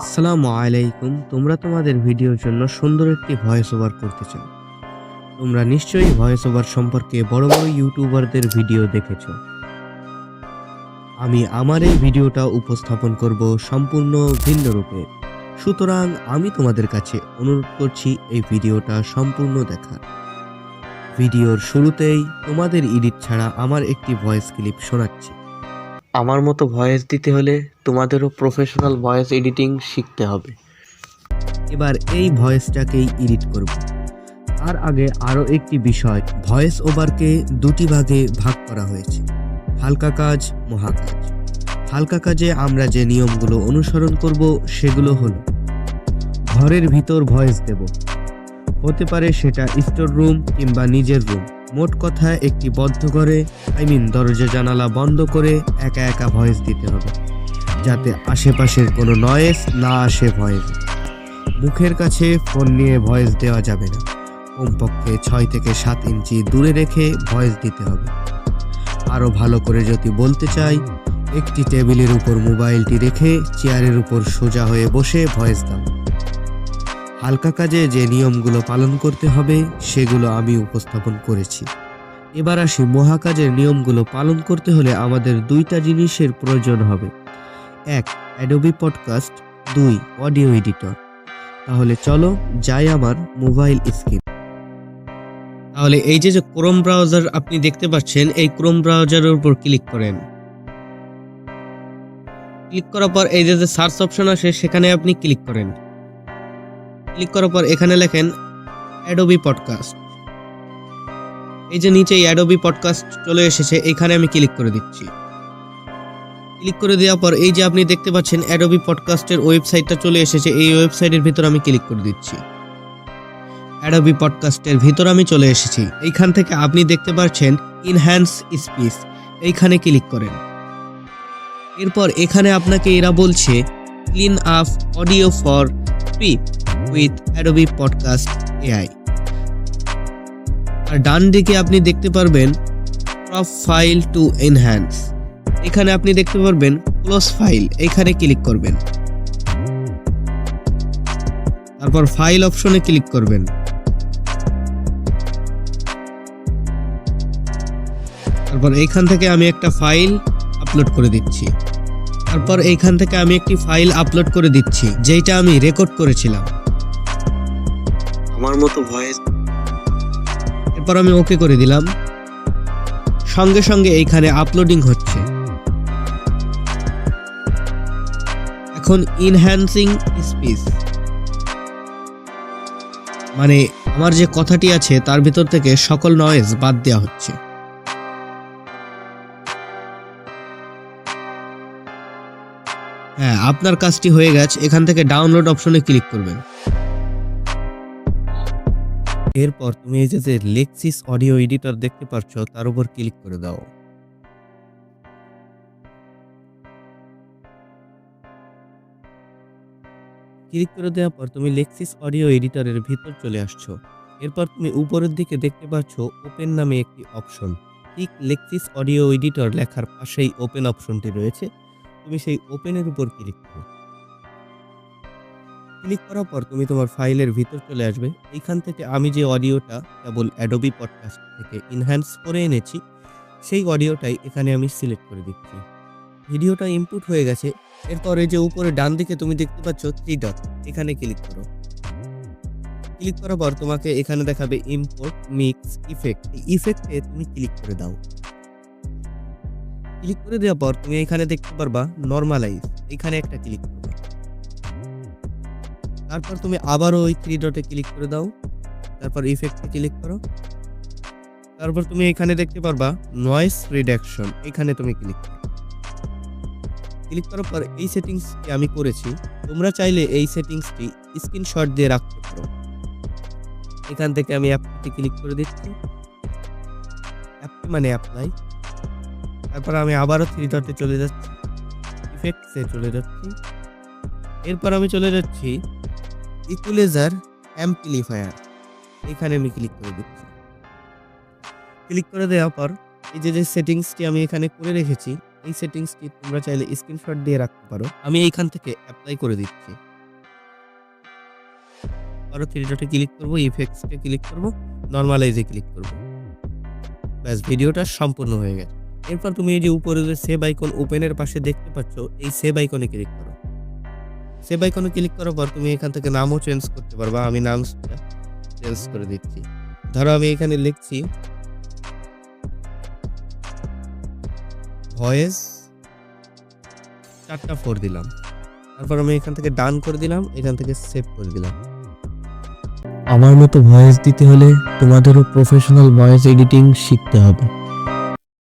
আসসালামু আলাইকুম। তোমরা তোমাদের ভিডিওর জন্য সুন্দর একটি ভয়েস ওভার করতে চাও। তোমরা নিশ্চয়ই ভয়েস ওভার সম্পর্কে বড় বড় ইউটিউবারদের ভিডিও দেখেছ। আমি আমার এই ভিডিওটা উপস্থাপন করব সম্পূর্ণ ভিন্ন রূপে। সুতরাং আমি তোমাদের কাছে অনুরোধ করছি এই ভিডিওটা সম্পূর্ণ দেখার। ভিডিওর শুরুতেই তোমাদের এডিট ছাড়া আমার একটি ভয়েস ক্লিপ শোনাচ্ছি। আমার মতো ভয়েস দিতে হলে তোমাদেরও প্রফেশনাল ভয়েস এডিটিং শিখতে হবে। এবার এই ভয়েসটাকেই এডিট করব। তার আগে আরও একটি বিষয়, ভয়েস ওভারকে দুটি ভাগে ভাগ করা হয়েছে। হালকা কাজ, মহাকাজ। হালকা কাজে আমরা যে নিয়মগুলো অনুসরণ করব সেগুলো হলো, ঘরের ভিতর ভয়েস দেব। হতে পারে সেটা স্টোর রুম কিংবা নিজের রুম। মোট কথা একটি বদ্ধ ঘরে, আই মিন দরজা জানালা বন্ধ করে একা একা ভয়েস দিতে হবে। যাতে আশেপাশের কোনো নয়েজ না আসে ভয়েস। মুখের কাছে ফোন নিয়ে ভয়েস দেওয়া যাবে না। কমপক্ষে ছয় থেকে সাত ইঞ্চি দূরে রেখে ভয়েস দিতে হবে। আরও ভালো করে যদি বলতে চাই, একটি টেবিলের উপর মোবাইলটি রেখে চেয়ারের উপর সোজা হয়ে বসে ভয়েস দাও। হালকা কাজে যে নিয়মগুলো পালন করতে হবে, সেগুলো আমি উপস্থাপন করেছি। এবার আসি মহাকাজের নিয়মগুলো পালন করতে হলে আমাদের দুইটা জিনিসের প্রয়োজন হবে। এক অ্যাডোবি পডকাস্ট দুই অডিও এডিটর তাহলে চলো যাই আমার মোবাইল স্ক্রিন তাহলে এই যে যে ক্রোম ব্রাউজার আপনি দেখতে পাচ্ছেন, এই ক্রোম ব্রাউজারের উপর ক্লিক করেন। ক্লিক করার পর এই যে যে সার্চ অপশন আসে, সেখানে আপনি ক্লিক করেন। ক্লিক করার পর এখানে লেখেন অ্যাডোবি পডকাস্ট এই যে নিচে অ্যাডোবি পডকাস্ট চলে এসেছে, এখানে আমি ক্লিক করে দিচ্ছি। ক্লিক করে দেওয়ার পর এই যে আপনি দেখতে পাচ্ছেন অ্যাডোবি পডকাস্টের ওয়েবসাইটটা চলে এসেছে, এই ওয়েবসাইটের ভিতর আমি ক্লিক করে দিচ্ছি। অ্যাডোবি পডকাস্টের ভিতর আমি চলে এসেছি। এইখান থেকে আপনি দেখতে পাচ্ছেন ইনহ্যান্স স্পিচ এইখানে ক্লিক করেন। এরপর এখানে আপনাকে এরা বলছে clean up audio for speech with Adobe podcast AI আর ডান দিকে আপনি দেখতে পারবেন ক্রপ ফাইল টু এনহ্যান্স এখানে আপনি দেখতে পারবেন ক্লোজ ফাইল এখানে ক্লিক করবেন। তারপর ফাইল অপশনে ক্লিক করবেন। তারপর এইখান থেকে আমি একটা ফাইল আপলোড করে দিচ্ছি। তারপর এইখান থেকে আমি একটি ফাইল আপলোড করে দিচ্ছি যেটা আমি রেকর্ড করেছিলাম। আমার মতো ভয়েস এরপর আমি ওকে করে দিলাম। সঙ্গে সঙ্গে এইখানে আপলোডিং হচ্ছে। এখন ইনহ্যান্সিং স্পিচ মানে আমার যে কথাটি আছে তার ভিতর থেকে সকল নয়েজ বাদ দেওয়া হচ্ছে। হ্যাঁ আপনার কাজটি হয়ে গেছে। এখান থেকে ডাউনলোড অপশনে ক্লিক করবেন। এরপর তুমি এই যে লেক্সিস অডিও এডিটর দেখতে পাচ্ছ তার উপর ক্লিক করে দাও। ক্লিক করে দেওয়ার পর তুমি লেক্সিস অডিও এডিটরের ভিতর চলে আসছো। এরপর তুমি উপরের দিকে দেখতে পাচ্ছ ওপেন নামে একটি অপশন ঠিক লেক্সিস অডিও এডিটর লেখার পাশেই ওপেন অপশনটি রয়েছে। তুমি সেই ওপেনের উপর ক্লিক করো। ক্লিক করার পর তুমি তোমার ফাইলের ভিতর চলে আসবে। এইখান থেকে আমি যে অডিওটা কেবল অ্যাডোবি পডকাস্ট থেকে ইনহ্যান্স করে এনেছি, সেই অডিওটাই এখানে আমি সিলেক্ট করে দিচ্ছি। ভিডিওটা ইনপুট হয়ে গেছে, এরপর এই যে উপরে ডান দিকে তুমি দেখতে পাচ্ছ থ্রি ডট এখানে ক্লিক করো। ক্লিক করার পর তোমাকে এখানে দেখাবে ইম্পোর্ট মিক্স ইফেক্ট এই ইফেক্টে তুমি ক্লিক করে দাও। ক্লিক করে দেওয়ার পর তুমি এখানে দেখতে পারবা নর্মালাইজ এখানে একটা ক্লিক তারপর তুমি আবারও ওই থ্রি ডটে ক্লিক করে দাও। তারপর ইফেক্টে ক্লিক করো। তারপর তুমি এখানে দেখতে পারবা নয়েস রিডাকশন এখানে তুমি ক্লিক করো। ক্লিক করার পর এই সেটিংসটি আমি করেছি। তোমরা চাইলে এই সেটিংসটি স্ক্রিনশট দিয়ে রাখতে পারো। এখান থেকে আমি অ্যাপটি ক্লিক করে দিচ্ছি। অ্যাপটি মানে অ্যাপ্লাই তারপর আমি আবারও থ্রি ডটে চলে যাচ্ছি। ইফেক্টসে চলে যাচ্ছি। এরপর আমি চলে যাচ্ছি ইকুলেজার অ্যাম্পলিফায়ার এখানে আমি ক্লিক করে দিচ্ছি। ক্লিক করে দেওয়ার পর এই যে যে সেটিংসটি আমি এখানে করে রেখেছি, এই সেটিংসটি তোমরা চাইলে স্ক্রিনশট দিয়ে রাখতে পারো। আমি এইখান থেকে অ্যাপ্লাই করে দিচ্ছি। আরও থ্রি ডটে ক্লিক করব ইফেক্টসে ক্লিক করব নর্মালাইজে ক্লিক করব। ব্যাস, ভিডিওটা সম্পূর্ণ হয়ে গেছে। এরপর তুমি এই যে উপরে যে সেভ আইকন ওপেনের পাশে দেখতে পাচ্ছ, এই সেভ আইকনে ক্লিক করো। সেভ আইকনে ক্লিক করার পর তুমি এখান থেকে নামও চেঞ্জ করতে পারবা। আমি নাম চেঞ্জ করে দিচ্ছি। ধরো আমি এখানে লিখছি ভয়েস চারটা ফোর দিলাম। তারপর আমি এখান থেকে ডান করে দিলাম, এখান থেকে সেভ করে দিলাম। আমার মতো ভয়েস দিতে হলে তোমাদেরও প্রফেশনাল ভয়েস এডিটিং শিখতে হবে।